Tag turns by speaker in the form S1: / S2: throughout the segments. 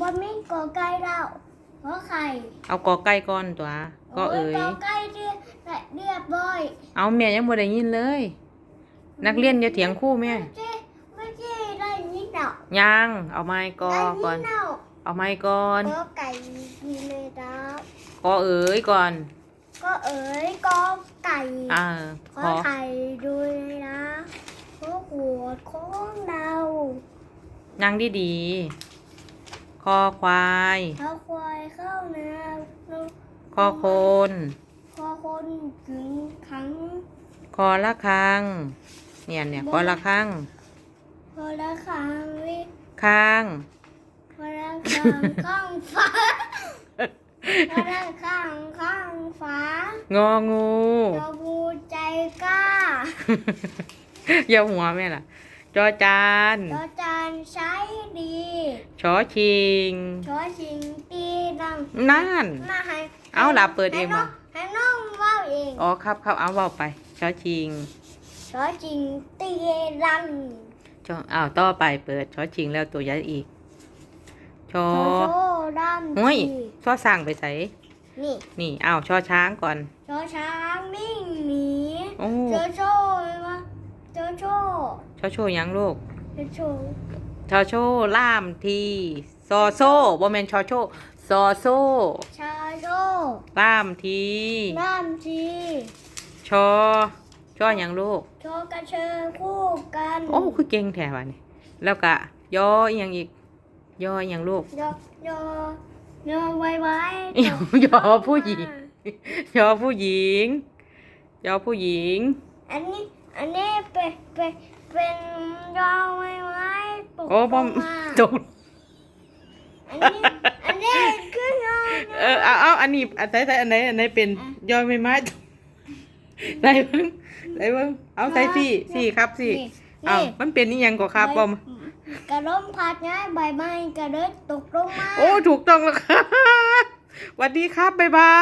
S1: บนไม่กอไก่แล้วเพราะไข่
S2: เอากอไก่ก่อนตัวก็เอ๋ย
S1: กอไก่เรียบเรียบร้อย
S2: เอาแม่ยังบ่ได้ยินเลย นักเรียนอย่าเถียงครู่แม่
S1: ไม่ใช่ไม่ใช่ได้นิดเดียว
S2: ยังเอาไม้กอ
S1: ได้
S2: ก่อ
S1: นิ
S2: น
S1: ดเดียว
S2: เอาไม้ก่อน
S1: กอไก่มีเลยครับ
S2: กอเอ๋ยก่อน
S1: ก็เอ๋ยกอไก่
S2: อ่า
S1: ข
S2: ข
S1: อ
S2: อ
S1: ไข่ด้วยนะขอขวดของเรา
S2: นั่งดีๆ คอควาย
S1: เขาควายเข้านา
S2: คอโคน
S1: พอคนถึงครั้ง
S2: คอละคัง เนี่ยเนี่ยคอละคัง
S1: พอละครั้งวิ
S2: ค้าง
S1: พอละครั้งข้างฟ้าพอละครั้งข้างฟ้าง
S2: องู
S1: เราบูใจกล้า
S2: อย่าหัวแม่ล่ะ จอจาน
S1: เราจานใช้ดี
S2: ชอชิง
S1: ชอชิงตีดัง
S2: นั่น
S1: มาให้
S2: เอาล่ะเปิดเอง
S1: ให้น้
S2: มา
S1: ให้น้องว่าวเอง
S2: อ๋อครับครับเอาเว่าไปชอชิง
S1: ชอชิงตีดัง
S2: ชออ้าวต่อไปเปิดชอชิงแล้วตัวยัดอีกชอ
S1: ชอโชดัง
S2: โอ้ย
S1: ที
S2: ชอสั่งไปใส่
S1: นี่
S2: นี่อ้าวชอช้างก่อน
S1: ชอช้างนิ่งหนี
S2: โอ้
S1: เจอ โชช
S2: อโชยังลูก
S1: เจอโช
S2: ชอโชล่ามทีซอโซบ่แมนชอโชซอโซ
S1: ชาโช
S2: ล่ามที
S1: น้ำจี
S2: ชอชอยังลูก
S1: โชกระเชอคู่กัน
S2: โอ้คือเก่งแท้ว่ะนี่แล้วก็ยออีหยังอีกยออีหยังลูก
S1: ยอยอยอไว้ไว้
S2: ยอยอผู้หญิงยอผู้หญิงยอผู้หญิง
S1: อันนี้ อันนี้เป็นเป็นเป็นยอไว้ไว้ตก
S2: โอ้
S1: ล
S2: พ่อง
S1: มา
S2: ตก
S1: อันนี้อันนี้คือยอ
S2: เออเอาเอาอันนี้อันไหนอันไหนอันไหนเป็นยอไม่ไม้ไหนเบ้างไหนเบ้างเอาใส่สี่สี่ครับสี่
S1: นี่
S2: เอา
S1: นี่
S2: มันเป็นนี่ยังก็ครับบอม
S1: กระล้มพัดง่ายใบไม้กระเด็ดตกลงมา
S2: โอ้ถูกต้องแล้วครับสวัสดีครับบ๊ายบา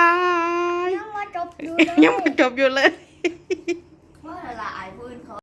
S2: ย
S1: ยังมาจบอยู่เลย
S2: ยังไม่จบอยู่เลย